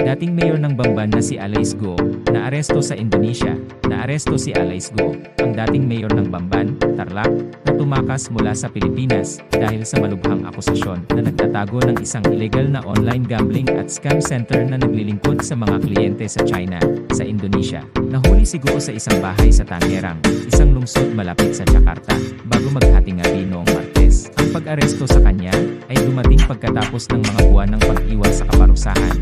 Dating mayor ng Bamban na si Alais Go, naaresto sa Indonesia, naaresto si Alais Go, ang dating mayor ng Bamban, Tarlac, na tumakas mula sa Pilipinas dahil sa malubhang akusasyon na nagtatago ng isang illegal na online gambling at scam center na naglilingkod sa mga kliyente sa China, sa Indonesia. Nahuli si Go sa isang bahay sa Tangerang, isang lungsod malapit sa Jakarta, bago maghating-gabi noong Martes. Ang pag-aresto sa kanya ay dumating pagkatapos ng mga buwan ng pag-iwan sa kaparusahan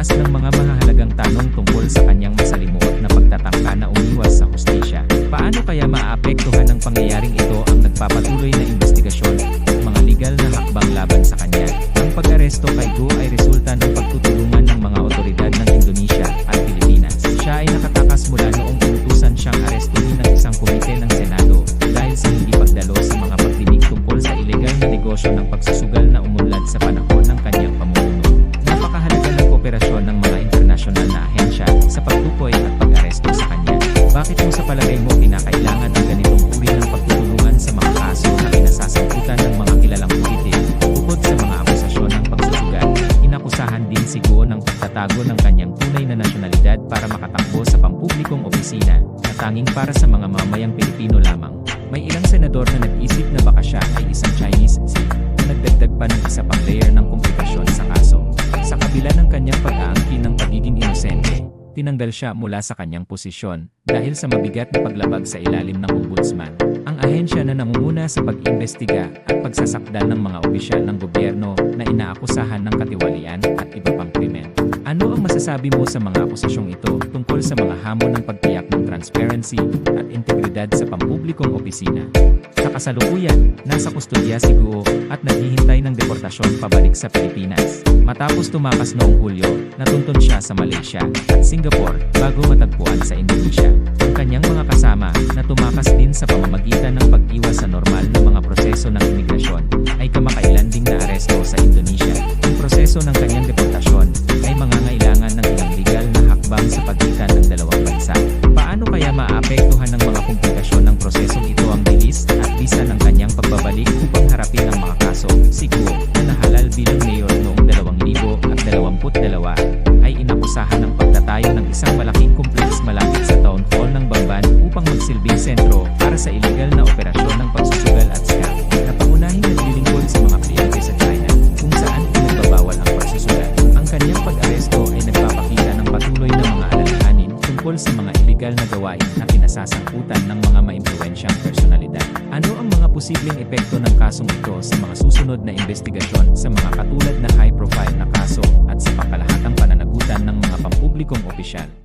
na nagtaas ng mga mahahalagang tanong tungkol sa kanyang masalimuot na pagtatangka na umiwas sa hustisya. Paano kaya maaapektuhan ng pangyayaring ito ang nagpapatuloy na investigasyon mga legal na hakbang laban sa kanya? Ang pag-aresto kay Go ay resulta ng pagtutulungan ng mga otoridad ng Indonesia at Pilipinas. Siya ay nakatakas mula noong inutusan siyang arestuhin ng isang komite ng Senado dahil sa hindi pagdalo sa mga pagdinig tungkol sa ilegal na negosyo ng pagsusugal na umunlad sa panahon Guo ng pagtatago ng kanyang tunay na nasyonalidad para makatakbo sa pampublikong opisina na tanging para sa mga mamayang Pilipino lamang. May ilang senador na nag-isip na baka siya ay isang Chinese si na nagdagdag pa ng isa pang layer ng komplikasyon sa kaso. Sa kabila ng kanyang pag-aangkin ng pagiging inosente, tinanggal siya mula sa kanyang posisyon dahil sa mabigat na paglabag sa ilalim ng ombudsman. Ang ahensya na nangunguna sa pag-imbestiga at pagsasakdal ng mga opisyal ng gobyerno na inaakusahan ng katiwalian at iba pang krimen. Ano ang masasabi mo sa mga akusasyong ito tungkol sa mga hamon ng pagtiyak ng transparency at integridad sa pampublikong opisina? Sa kasalukuyan, nasa kustodya si Guo at naghihintay ng deportasyon pabalik sa Pilipinas. Matapos tumakas noong Hulyo, natuntun siya sa Malaysia at Singapore bago matagpuan sa Indonesia. Ang kanyang mga kasama na tumakas din sa pamamagitan ng pag-iwas sa normal na mga proseso ng imigrasyon ay kamakailan ding naaresto sa Indonesia. Ang proseso ng kanyang deportasyon tungkol sa mga illegal na gawain na kinasasangkutan ng mga maimpluwensyang personalidad. Ano ang mga posibleng epekto ng kasong ito sa mga susunod na investigasyon sa mga katulad na high-profile na kaso at sa pangkalahatang pananagutan ng mga pampublikong opisyal?